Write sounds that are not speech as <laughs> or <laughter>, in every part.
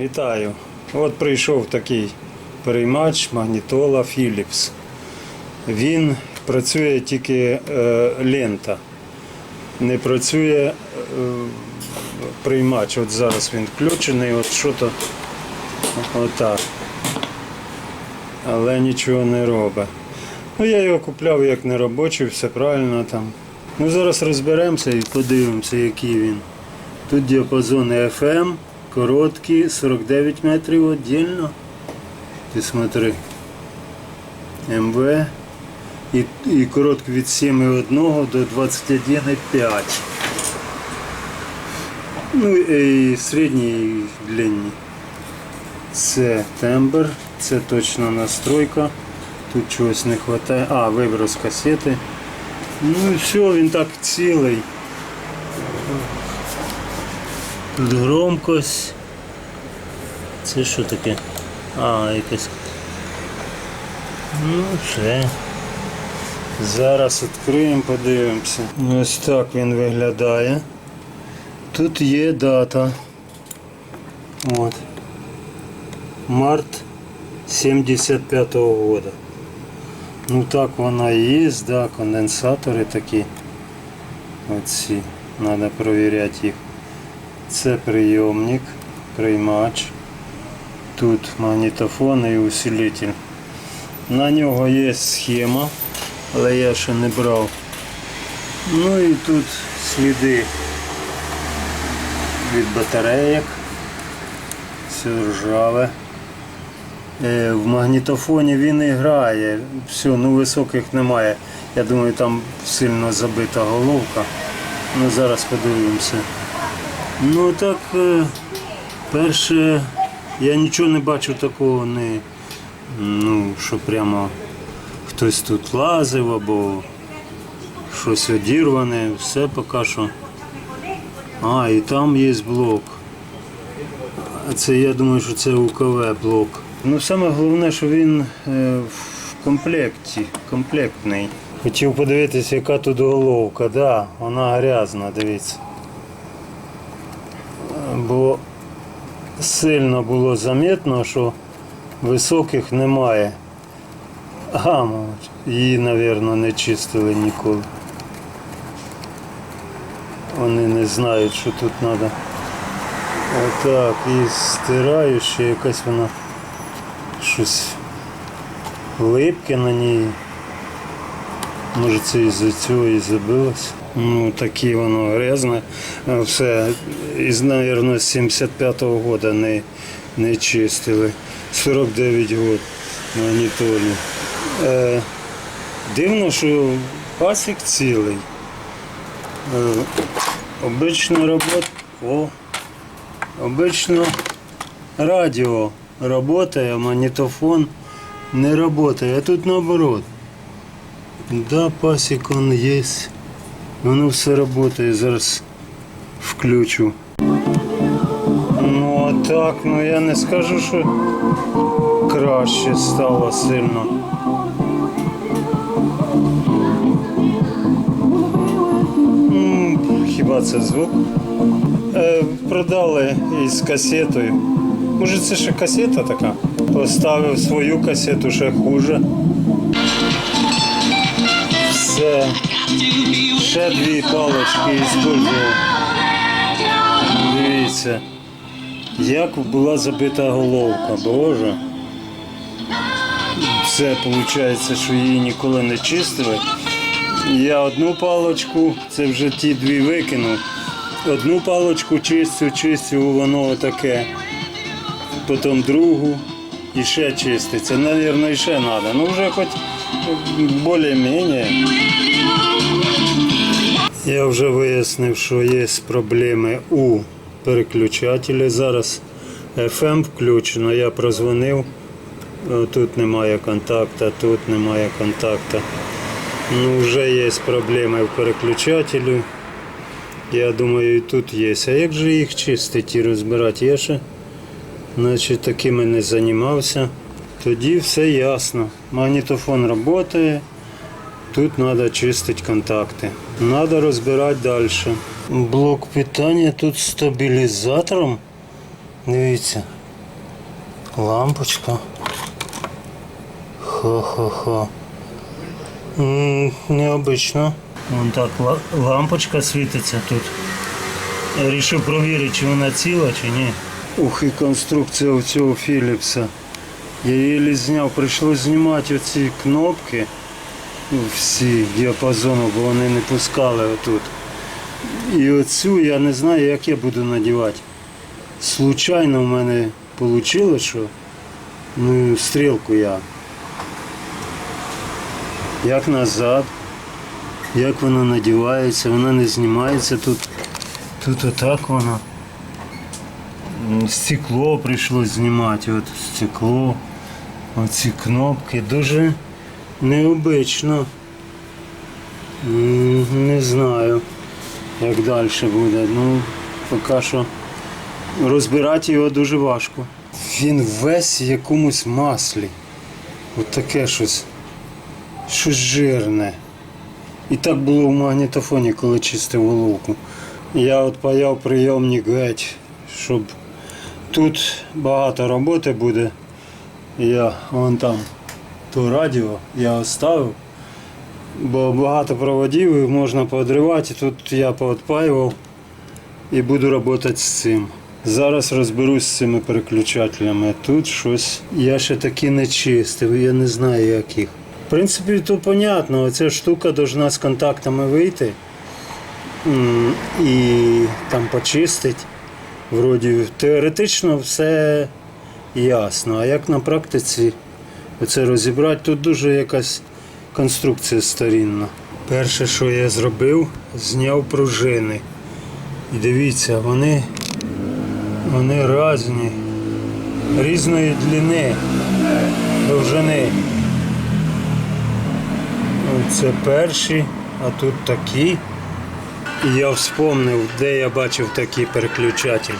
Вітаю. От прийшов такий переймач магнітола Philips. Він працює тільки е, лента. Не працює е, приймач. От зараз він включений, от що то отак. Але нічого не робить. Ну, я його купляв як неробочий, все правильно там. Ну, зараз розберемося і подивимося, який він. Тут діапазони FM, короткі, 49 метрів віддільно. Ти смотри. МВ. І, і короткі від 7,1 до 21,5. Ну і середній длинні. Це тембр, це точно настройка. Тут чогось не вистачає. А, виброс касети. Ну і все, він так цілий. Тут громкость. Це що таке? А, якась. Ну, все. Зараз відкриємо, подивимося. Ось так він виглядає. Тут є дата. От. Март 75-го года. Ну так вона є, да, конденсатори такі. Оці. Треба перевіряти їх. Це прийомник, приймач. Тут магнітофон і усилитель. На нього є схема, але я ще не брав. Ну і тут сліди від батареїк. Все ржаве. Е, В магнітофоні він і грає. Все, ну високих немає. Я думаю, там сильно забита головка. Ну зараз подивимося. Ну так, е, перше, я нічого не бачу такого, не, ну, що прямо хтось тут лазив або щось одірване, все поки що. А, і там є блок. Це я думаю, що це УКВ блок. Ну саме головне, що він е, в комплекті, комплектний. Хотів подивитися, яка тут головка, да, вона грязна, дивіться. Бо сильно було замітно, що високих немає. А, мабуть, її, мабуть, не чистили ніколи. Вони не знають, що тут треба. Отак, і стираю ще якась вона щось липке на ній. Може це із-за цього і забилось. Ну, таке воно грязне. Все із, мабуть, з 75-го року не, не чистили. 49 років Анатолі. Е, дивно, що пасік цілий. Е, обично робота. Обично радіо работає, а магнітофон не работає. А тут наоборот. Да, пасік он є. Воно все працює. Зараз включу. Ну а так, ну я не скажу, що краще стало сильно. М, Хіба це звук? Е, продали із касетою. Може це ще касета така? Поставив свою касету ще хуже. Все. Ще дві палочки использував. Дивіться. Як була забита головка, боже. Це виходить, що її ніколи не чистили. Я одну палочку, це вже ті дві викинув. Одну палочку чистю, чистю, воно таке. Потім другу і ще чиститься. Навірно, і ще треба. Ну вже хоч більш-менш. Я вже вияснив, що є проблеми у переключателі. Зараз FM включено, я прозвонив. Тут немає контакту, тут немає контакту. Ну, вже є проблеми в переключателі. Я думаю, і тут є. А як же їх чистити і розбирати? Я ще значить, такими не займався. Тоді все ясно. Магнітофон працює. Тут треба чистити контакти. Треба розбирати далі. Блок питання тут з стабілізатором. Дивіться. Лампочка. Хо-хо-хо. Необично. Вон так лампочка світиться тут. Я вирішив провірити, чи вона ціла, чи ні. Ух, і конструкція у цього Філіпса. Я її зняв, прийшлося знімати оці кнопки ну, всі діапазону, бо вони не пускали отут. І оцю я не знаю, як я буду надівати. Случайно в мене вийшло, що ну, стрілку я. Як назад, як вона надівається, вона не знімається тут. Тут отак воно. Стекло прийшлось знімати, от стекло, оці кнопки. Дуже необично. Не знаю, як далі буде. Ну, поки що розбирати його дуже важко. Він весь в якомусь маслі. От таке щось. Щось жирне. І так було в магнітофоні, коли чистив головку. Я от паяв прийомник геть, щоб тут багато роботи буде. Я вон там то радіо я оставив, бо багато проводів і можна поодривати. Тут я поотпаював і буду працювати з цим. Зараз розберусь з цими переключателями. Тут щось я ще таки не чистив, я не знаю як їх. В принципі, тут понятно, оця штука должна з контактами вийти і там почистить. Вроді теоретично все ясно. А як на практиці оце розібрати, тут дуже якась конструкція старінна. Перше, що я зробив, зняв пружини. І дивіться, вони, вони різні, різної длини, довжини. Це перші, а тут такі. І я вспомнив, де я бачив такі переключателі.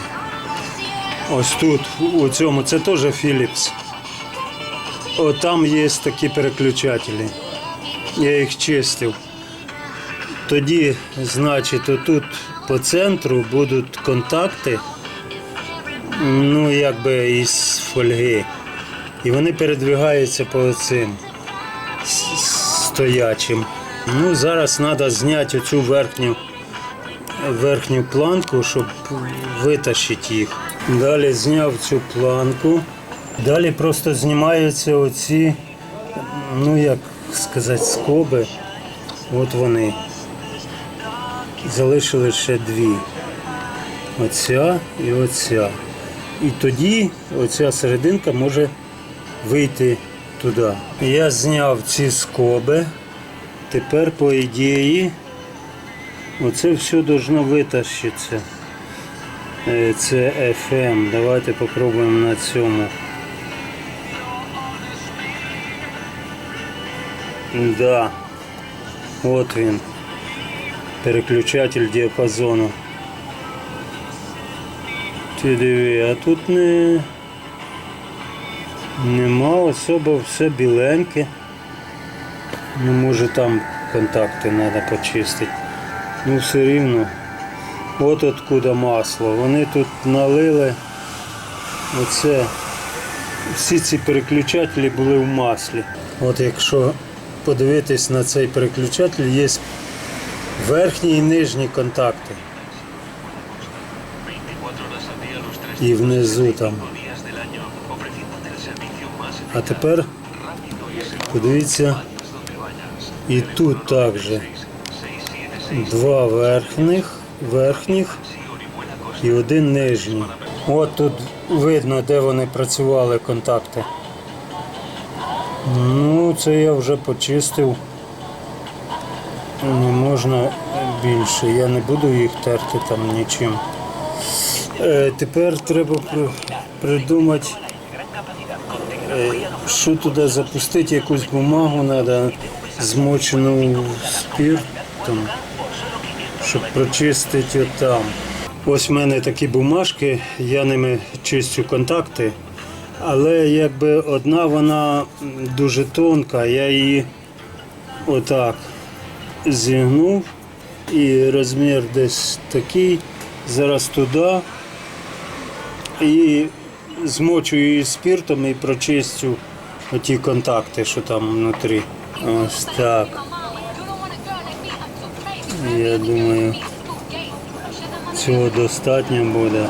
Ось тут, у цьому, це теж Philips. О, там є такі переключателі. Я їх чистив. Тоді, значить, отут по центру будуть контакти, ну, якби із фольги. І вони передвигаються по цим стоячим. Ну, зараз треба зняти оцю верхню, верхню планку, щоб витащити їх. Далі зняв цю планку. Далі просто знімаються оці, ну як сказати, скоби. От вони. Залишили ще дві. Оця і оця. І тоді оця серединка може вийти туди. Я зняв ці скоби. Тепер, по ідеї, оце все должно витащитися. Е, Це FM. Давайте попробуємо на цьому. Да. От він. Переключатель діапазону. Ти диви, а тут не нема особо все біленьке. Ну, може там контакти треба почистити. Ну все рівно. От откуда масло. Вони тут налили оце. Всі ці переключателі були в маслі. От якщо подивитись на цей переключатель, є верхні і нижні контакти. 24 horas al día, los tres І внизу там. А тепер подивіться, і тут також 676 два верхніх, верхніх і один нижній. От тут видно, де вони працювали контакти. Ну, це я вже почистив. Не можна більше. Я не буду їх терти там нічим. Е, тепер треба при- придумати, е, що туди запустити, якусь бумагу треба змочену спиртом щоб прочистити там. Ось в мене такі бумажки, я ними чистю контакти, але якби одна вона дуже тонка, я її отак зігнув і розмір десь такий, зараз туди і змочую її спіртом і прочистю оті контакти, що там внутрі. Ось так. Я думаю, цього достатньо буде.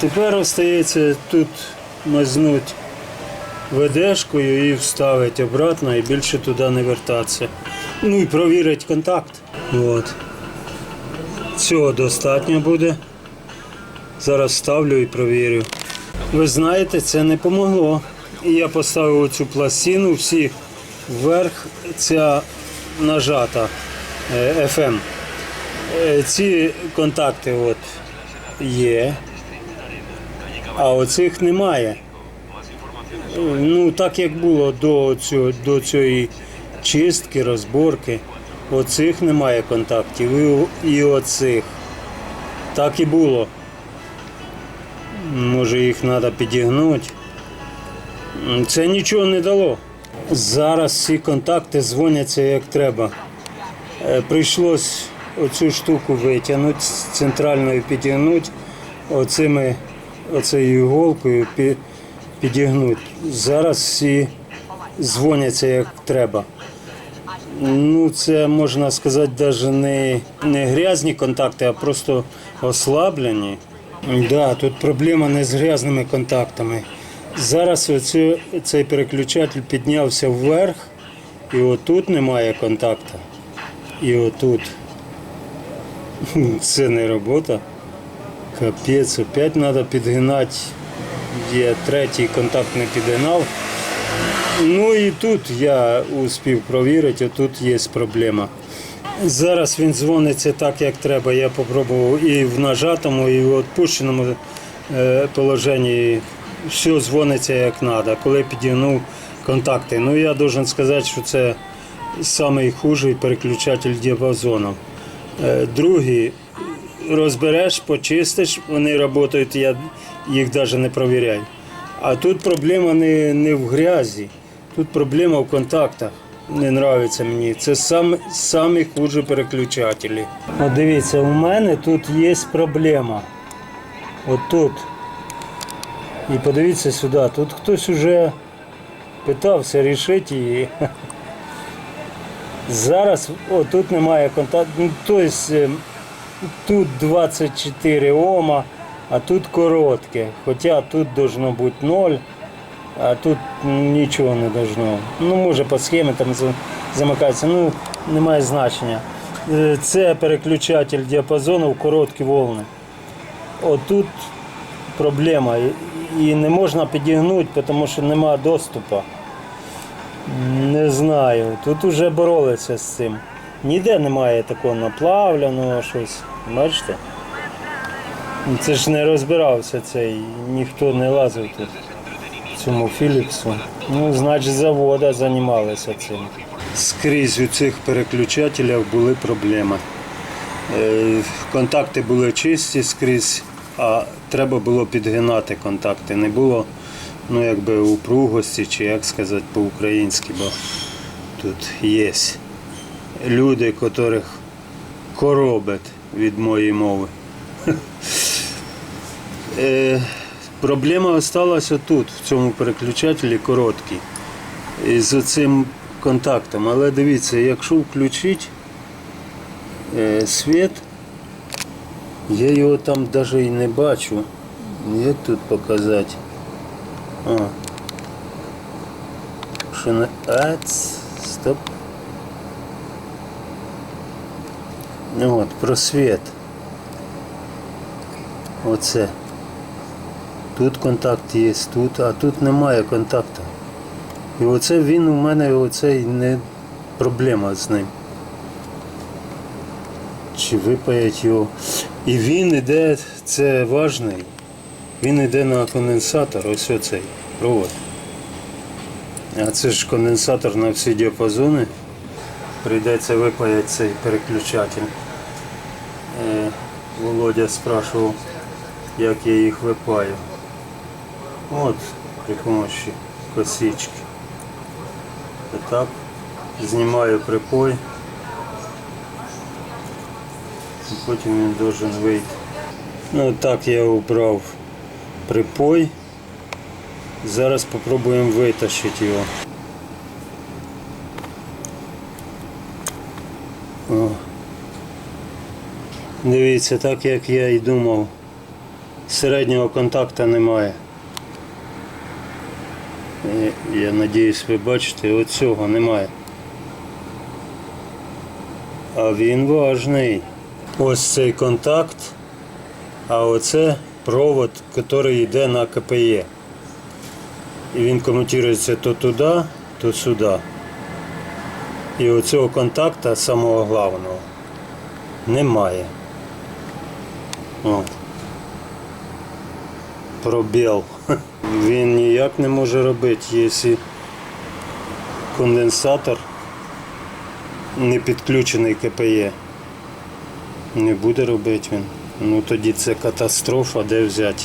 Тепер остається тут мазнути ведешкою і вставити обратно і більше туди не вертатися. Ну і провірити контакт. От. Цього достатньо буде. Зараз ставлю і провірю. Ви знаєте, це не помогло. Я поставив цю пластину, всі вверх, ця нажата FM. Е, Ці контакти от є, а оцих немає. Е, Ну, так як було до, цього, до цієї чистки, розборки, оцих немає контактів і, і оцих. Так і було. Може їх треба підігнути. Це нічого не дало. Зараз всі контакти дзвоняться як треба. Е, Прийшлось оцю штуку витягнути, з центральною підігнути, оцими, оцею іголкою підігнути. Зараз всі дзвоняться як треба. Ну, це можна сказати, навіть не, не грязні контакти, а просто ослаблені. Да, тут проблема не з грязними контактами. Зараз оцю, цей переключатель піднявся вверх, і отут немає контакту. І отут. Це не робота. Капець, опять треба підгинати. Я третій контакт не підгинав. Ну і тут я успів провірити, тут є проблема. Зараз він дзвониться так, як треба. Я спробував і в нажатому, і в відпущеному е, положенні. Все дзвониться як треба. Коли підігнув контакти. Ну я должен сказати, що це найхужий переключатель діапазону. Е, Другий розбереш, почистиш, вони працюють, я їх навіть не провіряю. А тут проблема не, не в грязі, тут проблема в контактах. Не подобається мені. Це сам, самі хужі переключателі. Дивіться, у мене тут є проблема. От тут. І подивіться сюди. Тут хтось уже питався рішити її. <laughs> Зараз о, тут немає контакту. Ну, тобто е, тут 24 Ома, а тут коротке. Хоча тут должно бути 0, а тут нічого не должно. Ну, може по схемі там замикається, ну немає значення. Е, Це переключатель діапазону в короткі волни. Отут проблема. І- не можна підігнути, тому що немає доступу. Не знаю. Тут вже боролися з цим. Ніде немає такого наплавленого щось. Бачите? Це ж не розбирався цей, ніхто не лазив тут цьому Філіпсу. Ну, значить, завода займалися цим. Скрізь у цих переключателях були проблеми. Е, Контакти були чисті скрізь, а треба було підгинати контакти. Не було ну, якби упругості, чи як сказати по-українськи, бо тут є люди, котрих коробить від моєї мови. <laughs> Е, Проблема залишилася тут, в цьому переключателі короткий, з цим контактом. Але дивіться, якщо включити е, світ, я його там навіть і не бачу. Як тут показати? О. Не... Ац, стоп. Ну от, просвіт. Оце. Тут контакт є, тут, а тут немає контакту. І оце він у мене оцей не проблема з ним. Чи випаять його. І він іде, це важний, він іде на конденсатор, ось оцей провод. А це ж конденсатор на всі діапазони. Прийдеться випаяти цей переключатель. Е, Володя спрашував, як я їх випаю. От при помощі косички. Так, знімаю припой. Потім він должен вийти. Ну так я убрав припой. Зараз спробуємо витащити його. О. Дивіться, так як я і думав, середнього контакту немає. І, Я надіюсь, ви бачите, оцього немає. А він важний. Ось цей контакт, а оце провод, який йде на КПЕ. І він комутується то туди, то сюди. І оцього контакта самого головного немає. Пробіл. <laughs> Він ніяк не може робити, якщо конденсатор не підключений КПЄ. Не буде робити він. Ну тоді це катастрофа, де взяти.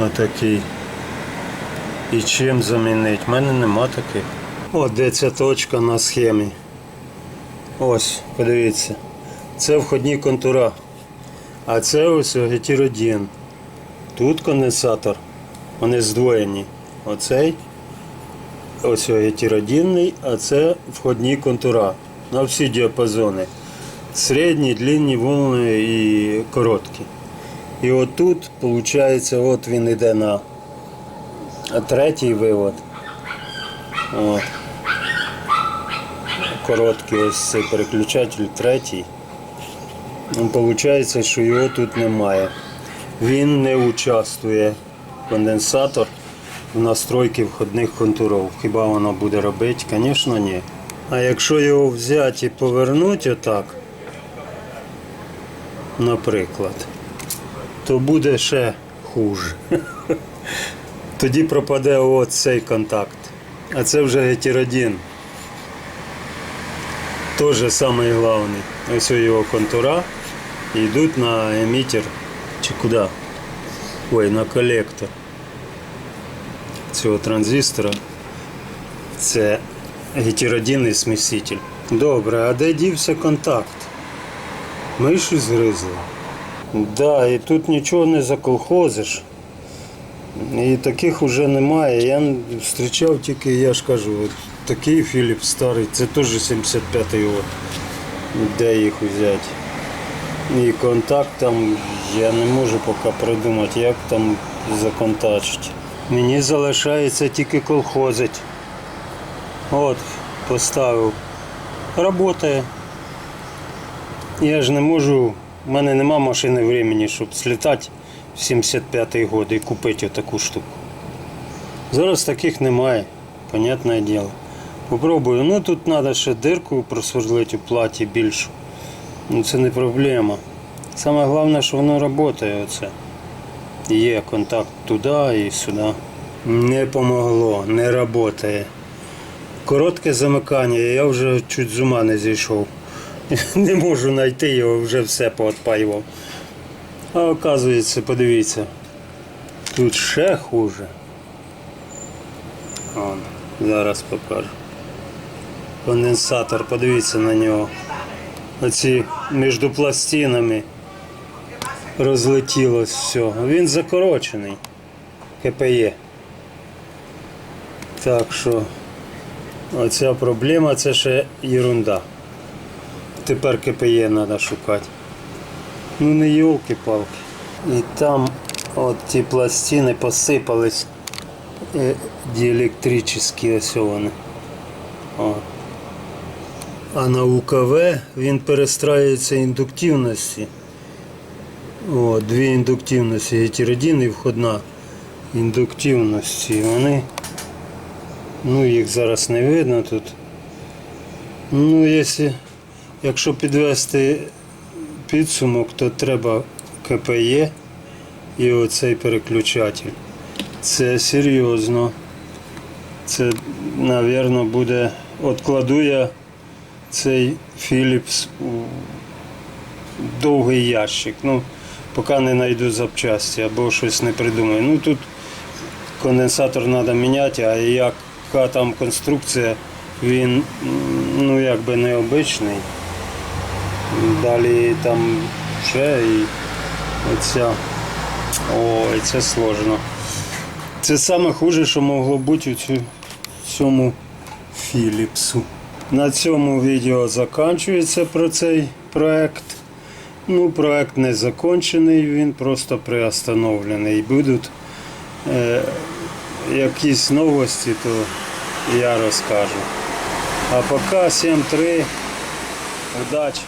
Отакий. І чим замінити? У мене нема таких. О, де ця точка на схемі. Ось, подивіться. Це входні контура. А це ось гетіродін. Тут конденсатор. Вони здвоєні. Оцей. Ось гетіродінний, а це входні контура. На всі діапазони. Середні, длинні, волни і короткі. І отут, виходить, от він йде на третій вивод. От. Короткий ось цей переключатель третій. Виходить, що його тут немає. Він не участвує, конденсатор, в настройці входних контурів. Хіба воно буде робити? Звісно, ні. А якщо його взяти і повернути отак, наприклад, то буде ще хуже. <laughs> Тоді пропаде от цей контакт. А це вже гетіродін. Теж самий головний. Ось його контура йдуть на емітер чи куди? Ой, на колектор цього транзистора. Це гетеродинний сміситель. Добре, а де дівся контакт? Миші згризли. Да, і тут нічого не заколхозиш. І таких вже немає. Я зустрічав тільки, я ж кажу, от такий Філіп старий, це теж 75-й год. Де їх взяти? І контакт там я не можу поки придумати, як там законтачити. Мені залишається тільки колхозить. От, поставив. Работає. Я ж не можу, в мене нема машини времени, щоб слітати в 75-й год і купити таку штуку. Зараз таких немає, понятне діло. Попробую. Ну тут треба ще дирку просверлити у платі більшу. Ну це не проблема. Саме головне, що воно працює оце. Є контакт туди і сюди. Не помогло, не працює. Коротке замикання, я вже чуть з ума не зійшов. <laughs> Не можу знайти його, вже все поотпаював. А оказується, подивіться, тут ще хуже. Вон, зараз покажу. Конденсатор, подивіться на нього. Оці між пластинами розлетілось все. Він закорочений. КПЄ. Так що оця проблема це ще ерунда. Тепер КПЄ треба шукати. Ну не йолки-палки. І там от ті пластини посипались е, діелектричні ось вони. О. А на УКВ він перестраюється індуктивності. О, дві індуктивності, гетеродин і входна індуктивності. Вони, ну їх зараз не видно тут. Ну, якщо, якщо підвести підсумок, то треба КПЄ і оцей переключатель. Це серйозно. Це, мабуть, буде. Откладу я цей Philips у довгий ящик. Ну, поки не знайду запчасті або щось не придумаю. Ну тут конденсатор треба міняти, а яка там конструкція, він ну якби необичний. Далі там ще і оця Ой, це сложно. Це саме хуже, що могло бути у цьому Філіпсу. На цьому відео закінчується про цей проект. Ну, проект не закончений, він просто приостановлений. Будуть е, якісь новості, то я розкажу. А поки 7-3. Удачі!